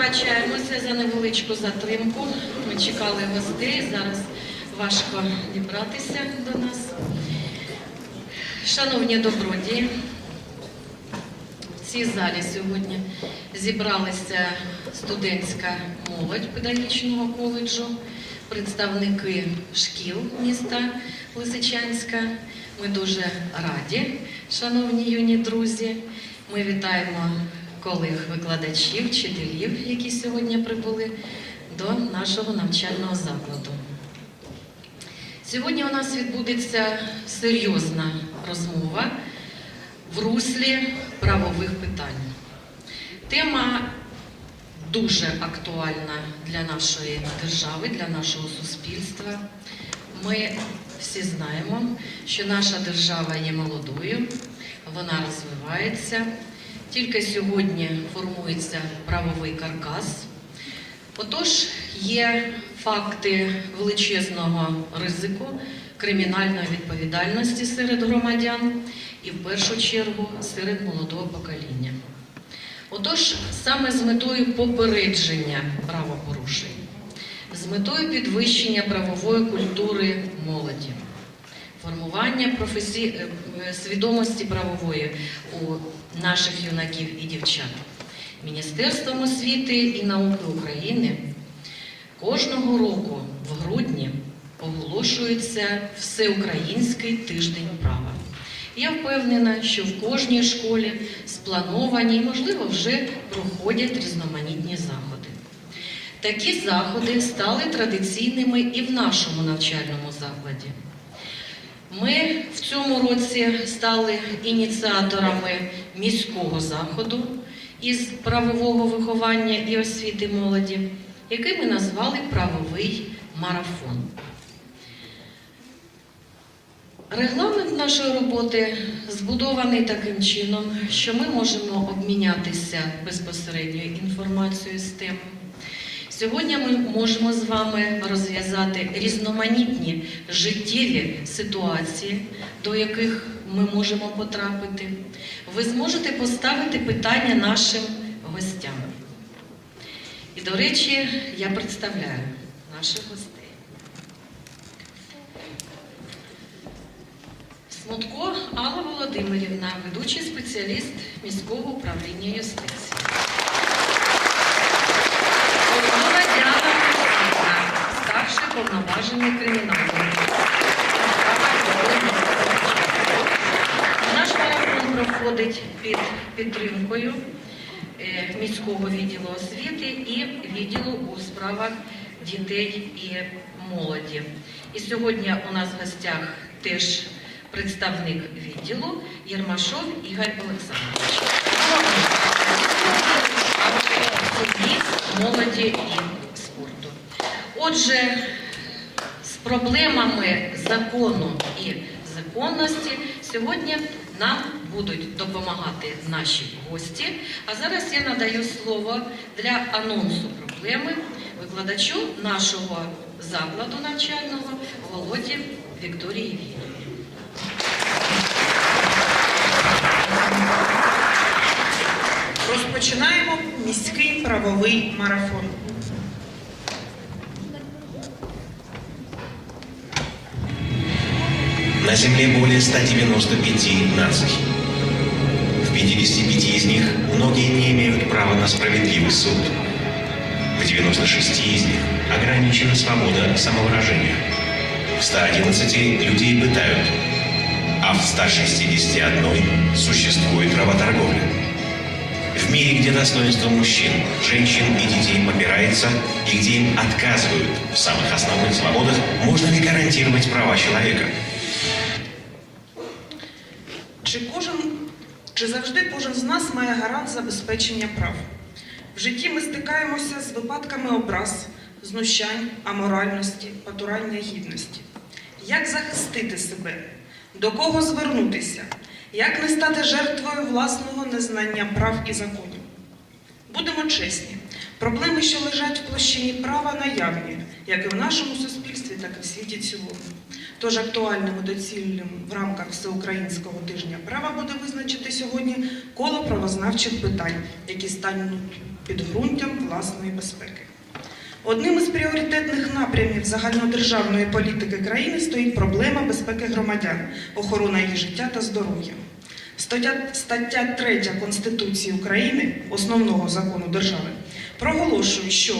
вибачаємося за невеличку затримку. Ми чекали гостей. Зараз важко дібратися до нас. Шановні добродії, в цій залі сьогодні зібралася студентська молодь педагогічного коледжу, представники шкіл міста Лисичанська. Ми дуже раді, шановні юні друзі. Ми вітаємо колег-викладачів, вчителів, які сьогодні прибули до нашого навчального закладу. Сьогодні у нас відбудеться серйозна розмова в руслі правових питань. Тема дуже актуальна для нашої держави, для нашого суспільства. Ми всі знаємо, що наша держава є молодою, вона розвивається. Тільки сьогодні формується правовий каркас. Отож, є факти величезного ризику кримінальної відповідальності серед громадян і в першу чергу серед молодого покоління. Отож, саме з метою попередження правопорушень, з метою підвищення правової культури молоді, формування професі... е, е, свідомості правової у наших юнаків і дівчат. Міністерством освіти і науки України кожного року в грудні оголошується Всеукраїнський тиждень права. Я впевнена, що в кожній школі сплановані і, можливо, вже проходять різноманітні заходи. Такі заходи стали традиційними і в нашому навчальному закладі. Ми в цьому році стали ініціаторами міського заходу із правового виховання і освіти молоді, який ми назвали правовий марафон. Регламент нашої роботи збудований таким чином, що ми можемо обмінятися безпосередньою інформацією з теми. Сьогодні ми можемо з вами розв'язати різноманітні життєві ситуації, до яких ми можемо потрапити. Ви зможете поставити питання нашим гостям. І, до речі, я представляю наших гостей. Смутко Алла Володимирівна, ведучий спеціаліст міського управління юстиції. Повноважений кримінальний. Наш марафон проходить під підтримкою е, міського відділу освіти і відділу у справах дітей і молоді. І сьогодні у нас в гостях теж представник відділу Єрмашов Ігор Олександрович. Молоді і спорту. Отже, проблемами закону і законності сьогодні нам будуть допомагати наші гості. А зараз я надаю слово для анонсу проблеми викладачу нашого закладу навчального Володі Вікторії Вільні. Розпочинаємо міський правовий марафон. На Земле более 195 наций. В 55 из них многие не имеют права на справедливый суд. В 96 из них ограничена свобода самовыражения. В 111 людей пытают, а в 161 существует работорговля. В мире, где достоинство мужчин, женщин и детей попирается, и где им отказывают в самых основных свободах, можно ли гарантировать права человека? Чи завжди кожен з нас має гарант забезпечення прав? В житті ми стикаємося з випадками образ, знущань, аморальності, потурання гідності. Як захистити себе? До кого звернутися? Як не стати жертвою власного незнання прав і законів? Будемо чесні, проблеми, що лежать в площині права, наявні, як і в нашому суспільстві, так і в світі цілому. Тож актуальним і доцільним в рамках Всеукраїнського тижня права буде визначити сьогодні коло правознавчих питань, які стануть підґрунтям власної безпеки. Одним із пріоритетних напрямів загальнодержавної політики країни стоїть проблема безпеки громадян, охорона їх життя та здоров'я. Стаття, стаття 3 Конституції України, основного закону держави, проголошує, що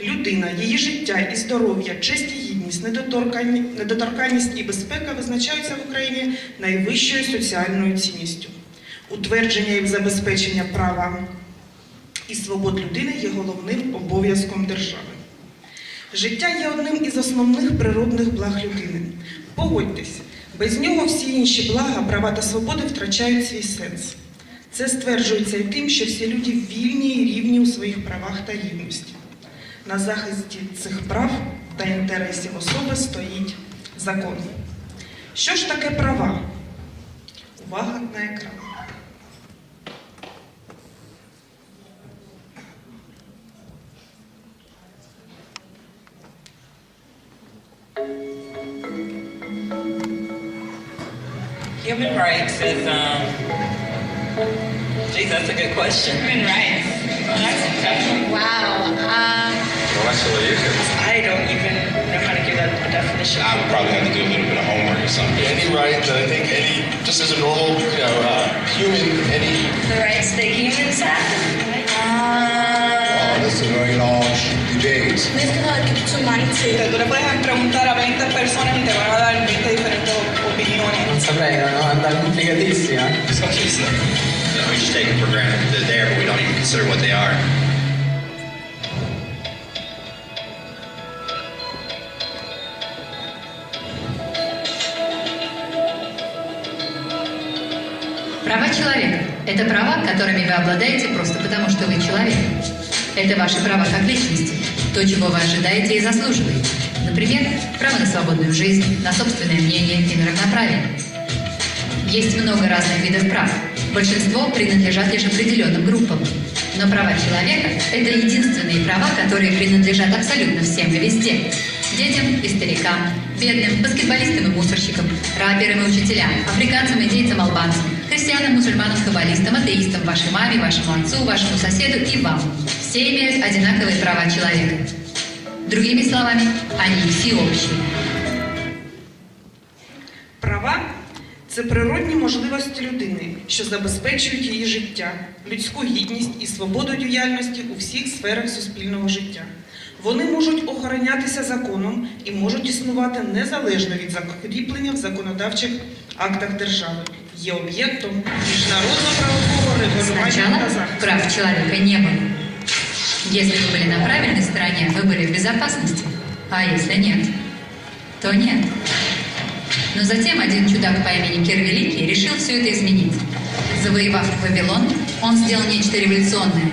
людина, її життя і здоров'я, честь і гідність, недоторканні- недоторканність і безпека визначаються в Україні найвищою соціальною цінністю. Утвердження і забезпечення права і свобод людини є головним обов'язком держави. Життя є одним із основних природних благ людини. Погодьтесь, без нього всі інші блага, права та свободи втрачають свій сенс. Це стверджується і тим, що всі люди вільні і рівні у своїх правах та гідності. На захисті цих прав та інтересів особи стоїть закон. Що ж таке права? Увага на екран. Human rights is, um, geez, that's a good question. Human rights. That's a tough one. Wow. I don't even know how to give that a definition. I would probably have to do a little bit of homework or something. Any right, I think any, just as a normal, you know, uh, human, any, the rights that humans have. oh, Uh, this is a very long debate. this is hard to mind Que too. Tú le puedes preguntar a 20 personas y te van a dar 20 diferentes opiniones. Saprei, no? È complicatissima. Some cases, you know, we just take it for granted that they're there, but we don't even consider what they are. Это права, которыми вы обладаете просто потому, что вы человек. Это ваши права как личности, то, чего вы ожидаете и заслуживаете. Например, право на свободную жизнь, на собственное мнение и на равноправие. Есть много разных видов прав. Большинство принадлежат лишь определенным группам. Но права человека – это единственные права, которые принадлежат абсолютно всем и везде. Детям и старикам, бедным, баскетболистам и мусорщикам, рэперам и учителям, африканцам, индейцам, албанцам, христианам, мусульманам, каббалистам, атеистам, вашей маме, вашему отцу, вашему соседу и вам. Все имеют одинаковые права человека. Другими словами, они всеобщие. Права це природні можливості людини, що забезпечують її життя, людську гідність і свободу діяльності у всіх сферах суспільного життя. Вони можуть охоронятися законом і можуть існувати незалежно від закріплення в законодавчих актах держави. Є об'єктом міжнародно-правового регулювання Сначала та захисту. прав человека не было. Если вы были на правильной стороне, вы были в безопасности. А если нет, то нет. Но затем один чудак по имени Кир Великий решил все это изменить. Завоевав Вавилон, он сделал нечто революционное.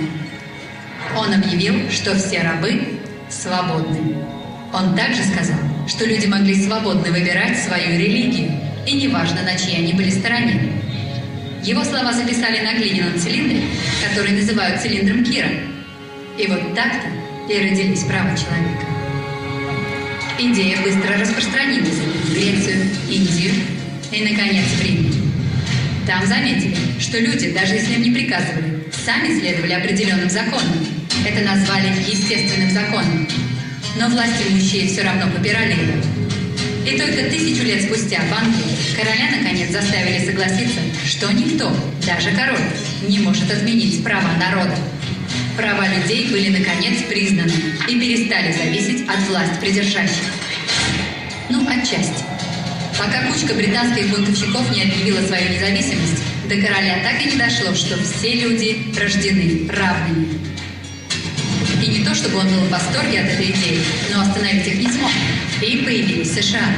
Он объявил, что все рабы свободны. Он также сказал, что люди могли свободно выбирать свою религию, и неважно, на чьей они были стороне. Его слова записали на глиняном цилиндре, который называют цилиндром Кира. И вот так-то и родились права человека. Идея быстро распространилась в Грецию, Индию и, наконец, в Рим. Там заметили, что люди, даже если им не приказывали, сами следовали определенным законам. Это назвали естественным законом. Но власти имущие все равно попирали его. И только тысячу лет спустя банки короля наконец заставили согласиться, что никто, даже король, не может отменить права народа. Права людей были наконец признаны и перестали зависеть от власть придержащих. Ну, отчасти. Пока кучка британских бунтовщиков не объявила свою независимость, до короля так и не дошло, что все люди рождены равными. Не то, чтобы он был в восторге от этой идеи, но остановить их не смог. И появились США.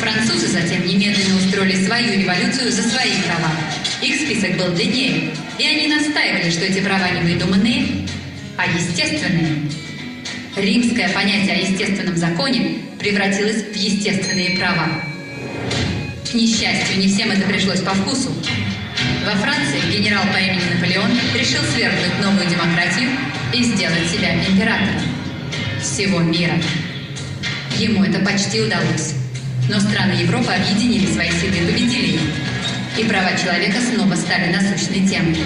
Французы затем немедленно устроили свою революцию за свои права. Их список был длиннее, и они настаивали, что эти права не выдуманные, а естественные. Римское понятие о естественном законе превратилось в естественные права. К несчастью, не всем это пришлось по вкусу. Во Франции генерал по имени Наполеон решил свергнуть новую демократию и сделать себя императором всего мира. Ему это почти удалось. Но страны Европы объединили свои силы и победили их. И права человека снова стали насущной темой.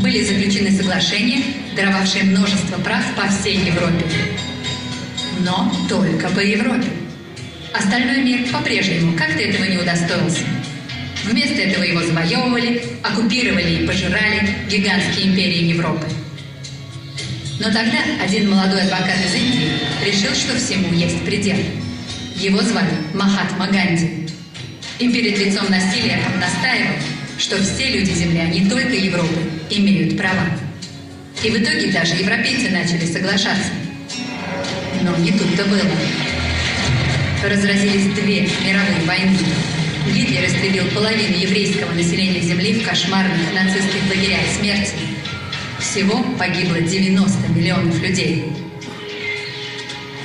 Были заключены соглашения, даровавшей множество прав по всей Европе. Но только по Европе. Остальной мир по-прежнему как-то этого не удостоился. Вместо этого его завоевывали, оккупировали и пожирали гигантские империи Европы. Но тогда один молодой адвокат из Индии решил, что всему есть предел. Его звали Махатма Ганди. И перед лицом насилия он настаивал, что все люди Земли, а не только Европы, имеют права. И в итоге даже европейцы начали соглашаться. Но не тут-то было. Разразились две мировые войны. Гитлер истребил половину еврейского населения Земли в кошмарных нацистских лагерях смерти. Всего погибло 90 миллионов людей.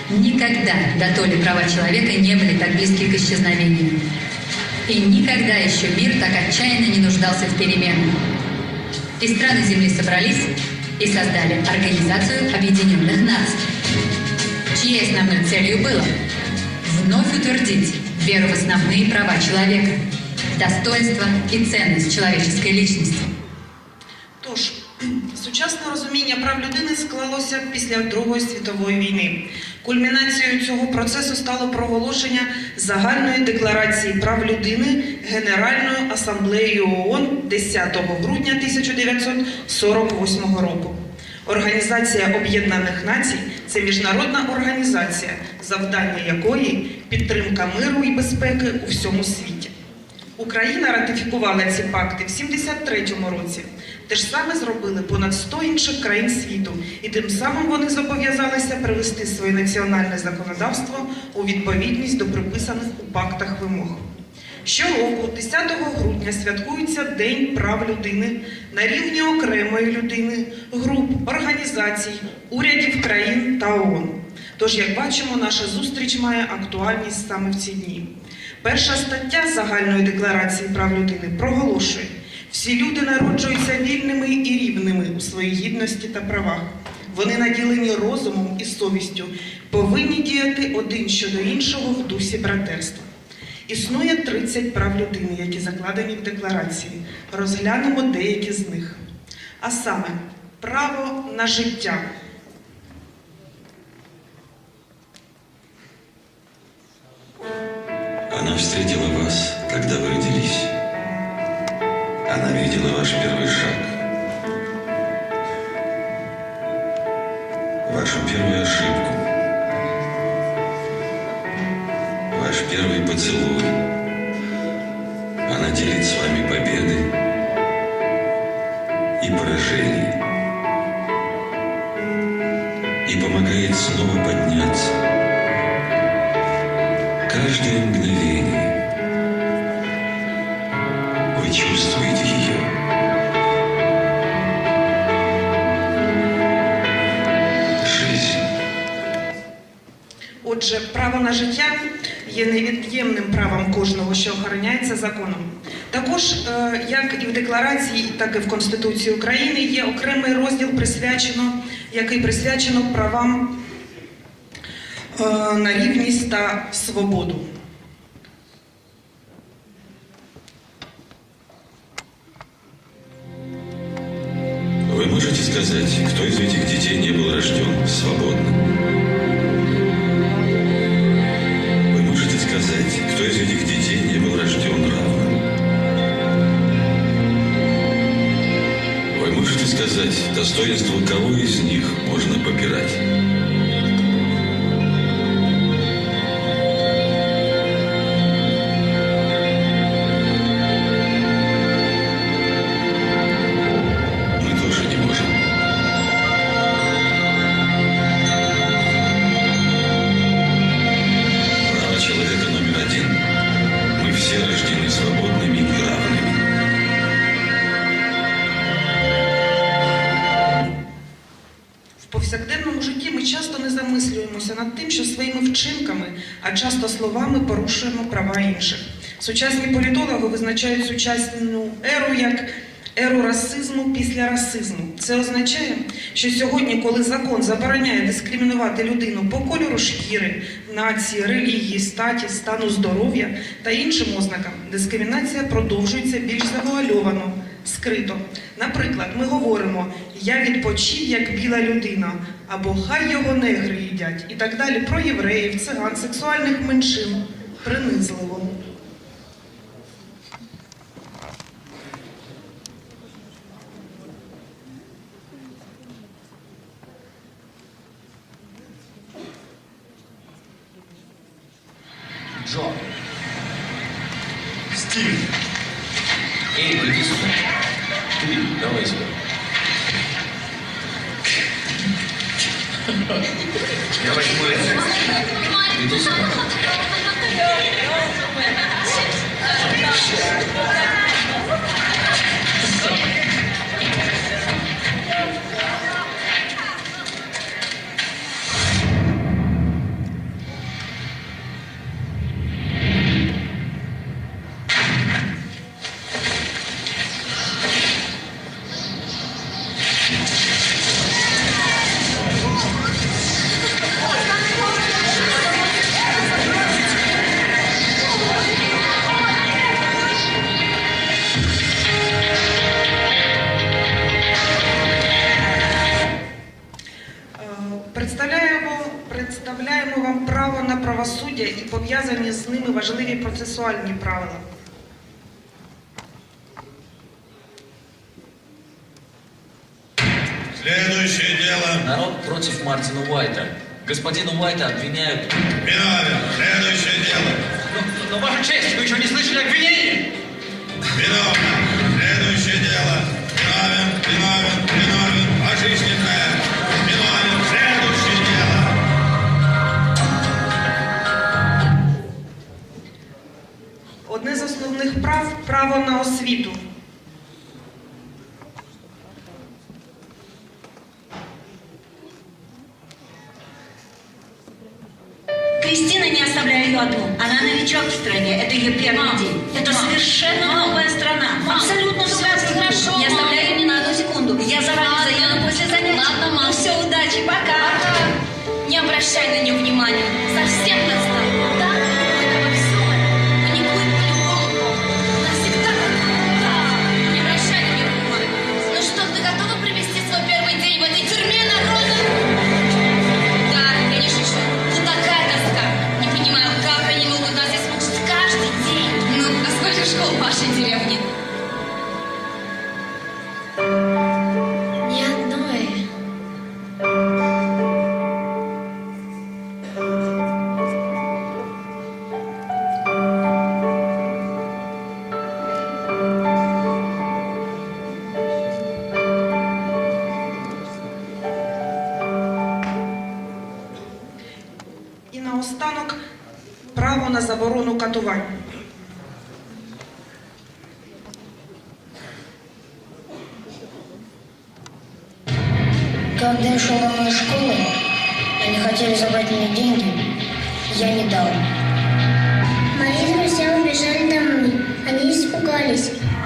Никогда до то ли права человека не были так близки к исчезновению. И никогда еще мир так отчаянно не нуждался в переменах. И страны Земли собрались и создали Организацию Объединенных Наций, чьей основной целью было вновь утвердить веру в основные права человека, достоинство і ценність человеческой личности. Сучасне розуміння прав людини склалося після Другої світової війни. Кульмінацією цього процесу стало проголошення загальної декларації прав людини Генеральною асамблеєю ООН 10 грудня 1948 року. Організація Об'єднаних Націй це міжнародна організація, завдання якої підтримка миру і безпеки у всьому світі. Україна ратифікувала ці пакти в 73-му році. Те ж саме зробили понад 100 інших країн світу, і тим самим вони зобов'язалися привести своє національне законодавство у відповідність до приписаних у пактах вимог. Щороку, 10 грудня, святкується День прав людини на рівні окремої людини, груп, організацій, урядів країн та ООН. Тож, як бачимо, наша зустріч має актуальність саме в ці дні. Перша стаття Загальної декларації прав людини проголошує: всі люди народжуються вільними і рівними у своїй гідності та правах. Вони наділені розумом і совістю, повинні діяти один щодо іншого в дусі братерства. Існує 30 прав людини, які закладені в декларації. Розглянемо деякі з них. А саме, право на життя. Она встретила вас, когда вы родились. Она видела ваш первый шаг. Вашу первую ошибку. Ваш первый поцелуй. Она делит с вами победы и поражения. И помогает снова подняться каждое мгновение Отже, право на життя є невід'ємним правом кожного, що охороняється законом. Також, е, як і в декларації, так і в Конституції України є окремий розділ, присвячено, який присвячено правам е, на рівність та свободу. Сказать, достоинство кого из них можно попирать? Сучасні політологи визначають сучасну еру як еру расизму після расизму. Це означає, що сьогодні, коли закон забороняє дискримінувати людину по кольору шкіри, нації, релігії, статі, стану здоров'я та іншим ознакам, дискримінація продовжується більш завуальовано, скрито. Наприклад, ми говоримо Я відпочив, як біла людина, або хай його негри їдять. І так далі про євреїв, циган, сексуальних меншин. Принизливо. Мартина Уайта. Господина Уайта обвиняют... Виновен. Следующее дело. Но, Ваша честь, вы еще не слышали обвинений? Виновен. Следующее дело. Виновен, виновен, виновен. Пожизненное. Виновен. Следующее дело. Одне з основних прав право на освіту. Grazie.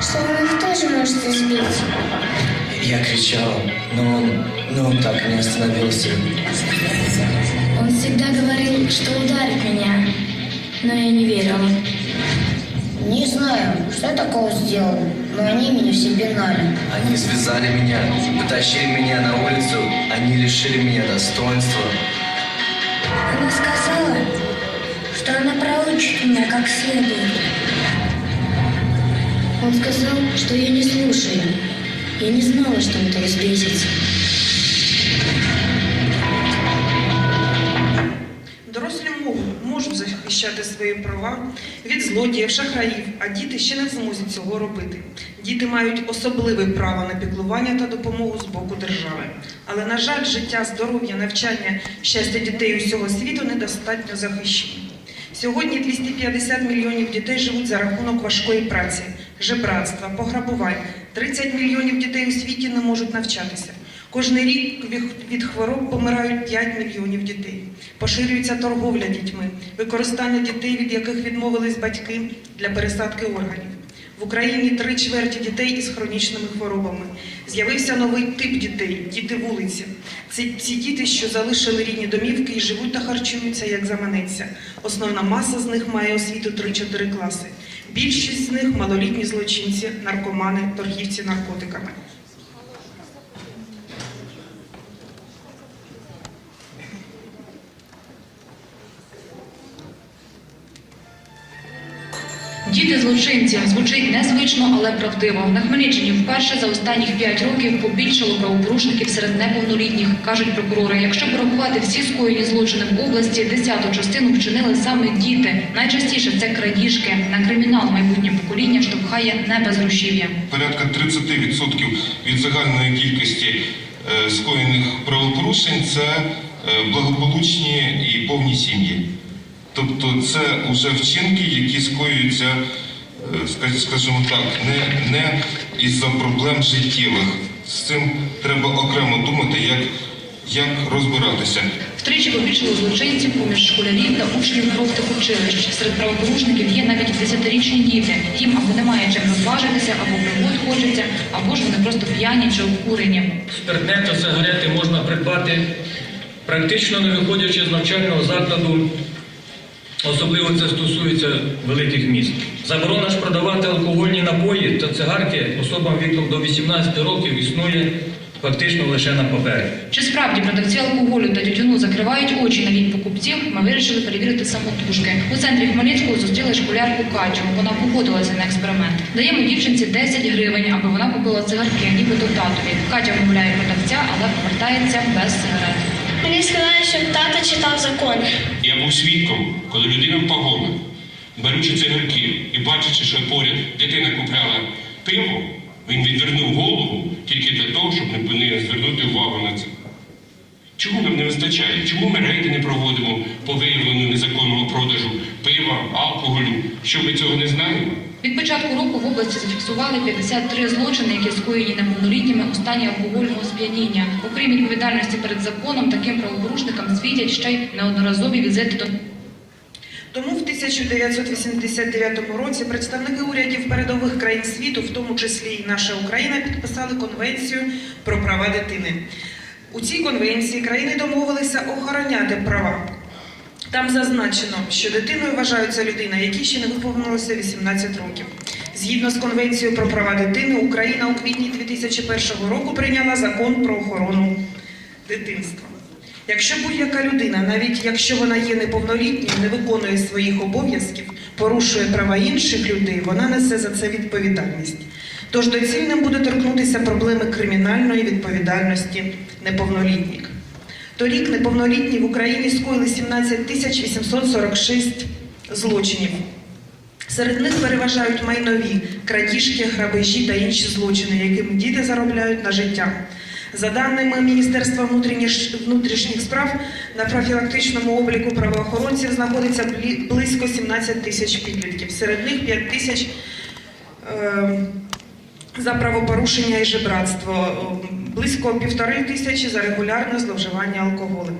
Что он их тоже может избить. Я кричал, но он, но он так и не остановился. Он всегда говорил, что ударит меня, но я не верила. Не знаю, что я такого сделал, но они меня все пинали. Они связали меня, потащили меня на улицу, они лишили меня достоинства. Она сказала, что она проучит меня как следует. Он сказал, что я не слушаю. Я не знала, что он так взбесится. Дорослі можуть, захищати свої права від злодіїв, шахраїв, а діти ще не змозі цього робити. Діти мають особливе право на піклування та допомогу з боку держави. Але, на жаль, життя, здоров'я, навчання, щастя дітей усього світу недостатньо захищені. Сьогодні 250 мільйонів дітей живуть за рахунок важкої праці, жебратства, пограбувань. 30 мільйонів дітей у світі не можуть навчатися. Кожний рік від- хвороб помирають 5 мільйонів дітей. Поширюється торговля дітьми, використання дітей, від яких відмовились батьки для пересадки органів. В Україні три чверті дітей із хронічними хворобами. З'явився новий тип дітей діти вулиці. Це ці діти, що залишили рідні домівки і живуть та харчуються, як заманеться. Основна маса з них має освіту 3-4 класи. Більшість з них малолітні злочинці, наркомани, торгівці наркотиками. Діти злочинців звучить незвично, але правдиво. На Хмельниччині вперше за останніх 5 років побільшало правопорушників серед неповнолітніх, кажуть прокурори. Якщо порахувати всі скоєні злочини в області, десяту частину вчинили саме діти. Найчастіше це крадіжки. На кримінал майбутнє покоління штовхає не безгрошів'я. порядка 30% від загальної кількості е, скоєних правопорушень це е, благополучні і повні сім'ї. Тобто це вже вчинки, які скоюються, е, скажімо так, не, не із-за проблем життєвих. З цим треба окремо думати, як, як розбиратися. Втричі побільшало злочинців поміж школярів та учнів профтих училищ. Серед правопорушників є навіть десятирічні діти. Їм або немає чим розважитися, або пригод хочеться, або ж вони просто п'яні чи обкурені. Спиртне та сигарети можна придбати практично не виходячи з навчального закладу. Особливо це стосується великих міст. Заборона ж продавати алкогольні напої та цигарки особам віком до 18 років існує фактично лише на папері. Чи справді продавці алкоголю та тютюну закривають очі на лінь покупців? Ми вирішили перевірити самотужки. У центрі Хмельницького зустріли школярку Катю. Вона погодилася на експеримент. Даємо дівчинці 10 гривень, аби вона купила цигарки, нібито татові. Катя вмовляє продавця, але повертається без сигарет. Мені сказали, щоб тато читав закон. Я був свідком, коли людина в погонах, беручи цигарки і бачачи, що поряд дитина купляла пиво, він відвернув голову тільки для того, щоб не звернути увагу на це. Чому нам не вистачає? Чому ми рейди не проводимо по виявленню незаконного продажу пива, алкоголю? Що ми цього не знаємо? Від початку року в області зафіксували 53 злочини, які скоєні неповнолітніми у стані алкогольного сп'яніння. Окрім відповідальності перед законом, таким правопорушникам світять ще й неодноразові візити до Тому в 1989 році представники урядів передових країн світу, в тому числі і наша Україна, підписали конвенцію про права дитини. У цій конвенції країни домовилися охороняти права. Там зазначено, що дитиною вважаються людина, якій ще не виповнилося 18 років. Згідно з конвенцією про права дитини, Україна у квітні 2001 року прийняла закон про охорону дитинства. Якщо будь-яка людина, навіть якщо вона є неповнолітньою, не виконує своїх обов'язків, порушує права інших людей, вона несе за це відповідальність. Тож доцільним буде торкнутися проблеми кримінальної відповідальності неповнолітніх. Торік неповнолітні в Україні скоїли 17 тисяч 846 злочинів. Серед них переважають майнові крадіжки, грабежі та інші злочини, якими діти заробляють на життя. За даними Міністерства внутрішніх- справ, на профілактичному обліку правоохоронців знаходиться близько 17 тисяч підлітків. Серед них 5 тисяч е, за правопорушення і жебратство, близько півтори тисячі за регулярне зловживання алкоголем.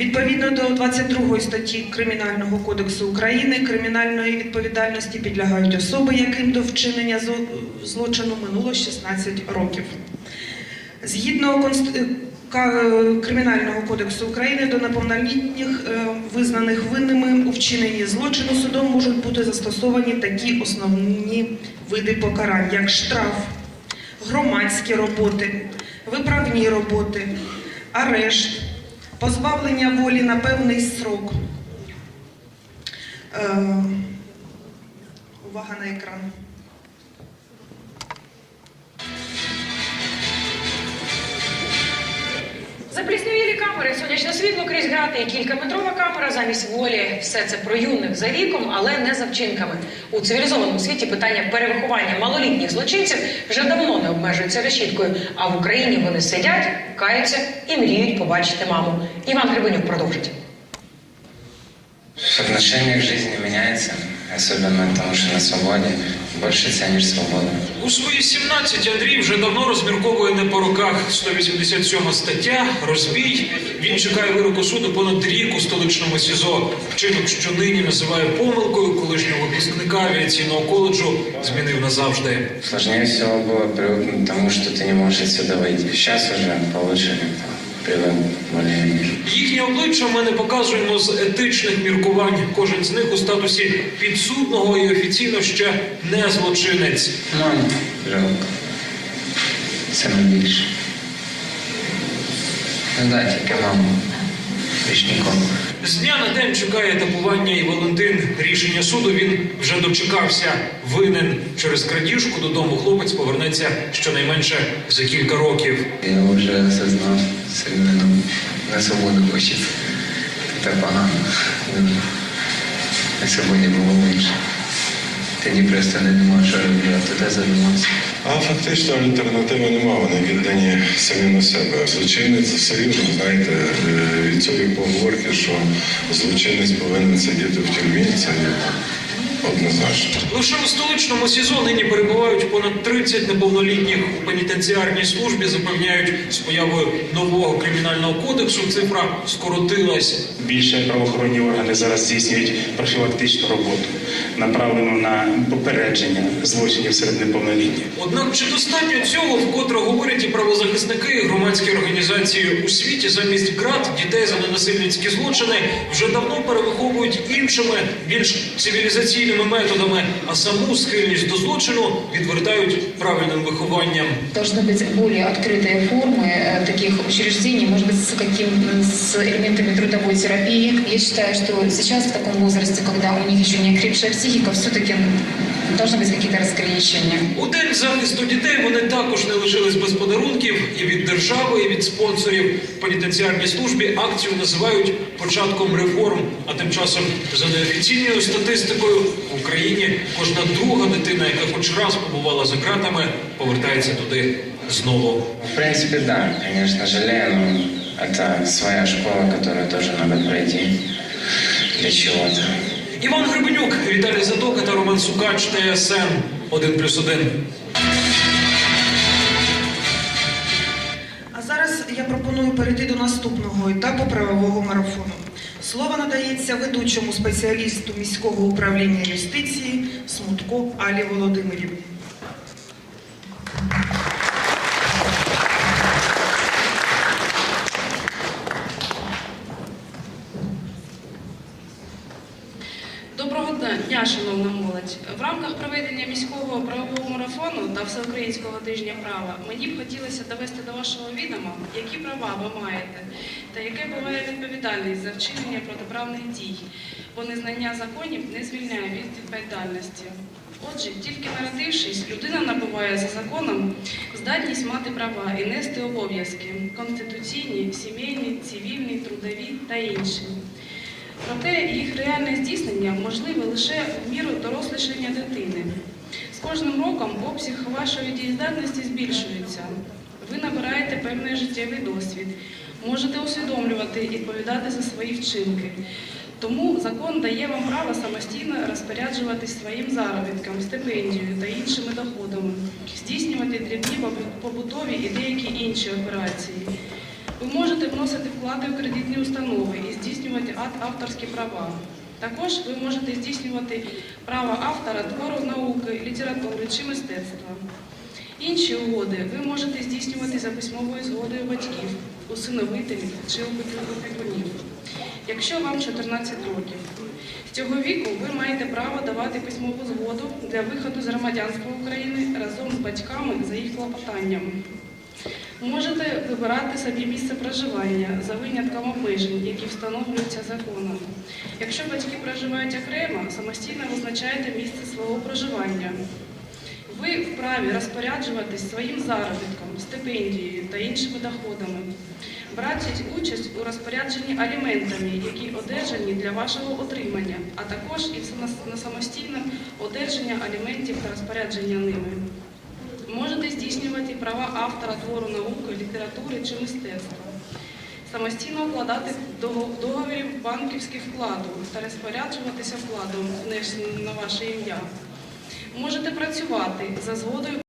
Відповідно до 22 статті Кримінального кодексу України кримінальної відповідальності підлягають особи, яким до вчинення злочину минуло 16 років. Згідно е, е, Кримінального кодексу України до неповнолітніх, е, визнаних винними у вчиненні злочину судом можуть бути застосовані такі основні види покарань, як штраф, громадські роботи, виправні роботи, арешт, позбавлення волі на певний срок. Е, увага на екран. Камери, сонячне світло крізь грати і кількаметрова камера замість волі. Все це про юних за віком, але не за вчинками. У цивілізованому світі питання перевиховання малолітніх злочинців вже давно не обмежується решіткою. А в Україні вони сидять, каються і мріють побачити маму. Іван Гребенюк продовжить. Отношение к жизни меняется, особенно потому что на свободе. Больше ценишь свободу. У свої 17 Андрій вже давно розмірковує не по роках 187 стаття, розбій. Він чекає вироку суду понад рік у столичному СІЗО. Вчинок, що нині називає помилкою колишнього випускника авіаційного коледжу, змінив назавжди. Сложнее всего было привыкнуть к тому, что ты не можешь отсюда выйти. Сейчас уже получше как-то привык более-менее. Їхні обличчя ми не показуємо з етичних міркувань. Кожен з них у статусі підсудного і офіційно ще не злочинець. Це найбільше. Саме більше. Ну да, тільки мама. грешником. З дня на день чекає тапування і Валентин. Рішення суду він вже дочекався. Винен через крадіжку додому. Хлопець повернеться щонайменше за кілька років. Я вже осознав себе вином на свободу хочеться. Та погано. На було лучше. Тоді просто не думав, що робити, де задумався. А фактично альтернативи нема, вони віддані самі на себе. Злочинець все рівно, знаєте, від цієї поговорки, що злочинець повинен сидіти в тюрмі, це однозначно. Лише у столичному СІЗО нині перебувають понад 30 неповнолітніх у пенітенціарній службі. Запевняють, з появою нового кримінального кодексу цифра скоротилась. Більше правоохоронні органи зараз здійснюють профілактичну роботу, направлену на попередження злочинів серед неповнолітніх. Однак чи достатньо цього, вкотре говорять і правозахисники, і громадські організації у світі замість ґрат дітей за ненасильницькі злочини вже давно перевиховують іншими, більш цивілізаційними методами, а саму схильність до злочину відвертають правильним вихованням. Должны быть более открытые формы э, таких учреждений, может быть, с, каким, с элементами трудовой терапии. Я считаю, что сейчас в таком возрасте, когда у них еще не окрепшая психика, все-таки должны быть какие-то разграничения. У день захисту дітей вони також не лишились без подарунків і від держави, і від спонсорів. В пенітенціарній службі акцію називають початком реформ. А тим часом, за неофіційною статистикою, в Україні кожна друга дитина, яка хоч раз побувала за ґратами, повертається туди знову. В принципе, да, конечно, жалею, но это своя школа, которую тоже надо пройти для чего-то. Іван Гребенюк, Віталій Затока та Роман Сукач, ТСН 1+,1. А зараз я пропоную перейти до наступного етапу правового марафону. Слово надається ведучому спеціалісту міського управління юстиції Смутко Алі Володимирівні. Доброго дня, шановна молодь. В рамках проведення міського правового марафону та всеукраїнського тижня права мені б хотілося довести до вашого відома, які права ви маєте та яке буває відповідальність за вчинення протиправних дій, бо незнання законів не звільняє від відповідальності. Отже, тільки народившись, людина набуває за законом здатність мати права і нести обов'язки конституційні, сімейні, цивільні, трудові та інші. Проте їх реальне здійснення можливе лише в міру дорослішання дитини. З кожним роком обсяг вашої дієздатності збільшується. Ви набираєте певний життєвий досвід, можете усвідомлювати і відповідати за свої вчинки. Тому закон дає вам право самостійно розпоряджуватись своїм заробітком, стипендією та іншими доходами, здійснювати дрібні побутові і деякі інші операції. Ви можете вносити вклади у кредитні установи і здійснювати ав- авторські права. Також ви можете здійснювати право автора твору науки, літератури чи мистецтва. Інші угоди ви можете здійснювати за письмовою згодою батьків, усиновителів чи опікунів, якщо вам 14 років. З цього віку ви маєте право давати письмову згоду для виходу з громадянства України разом з батьками за їх клопотанням. Можете вибирати собі місце проживання за винятком обмежень, які встановлюються законом. Якщо батьки проживають окремо, самостійно визначаєте місце свого проживання. Ви вправі розпоряджуватись своїм заробітком, стипендією та іншими доходами, брати участь у розпорядженні аліментами, які одержані для вашого отримання, а також і на самостійне одержання аліментів та розпорядження ними. Можете здійснювати права автора твору науки, літератури чи мистецтва. Самостійно укладати дого- договорів банківських вкладу та розпоряджуватися вкладом, внесеним на ваше ім'я. Можете працювати за згодою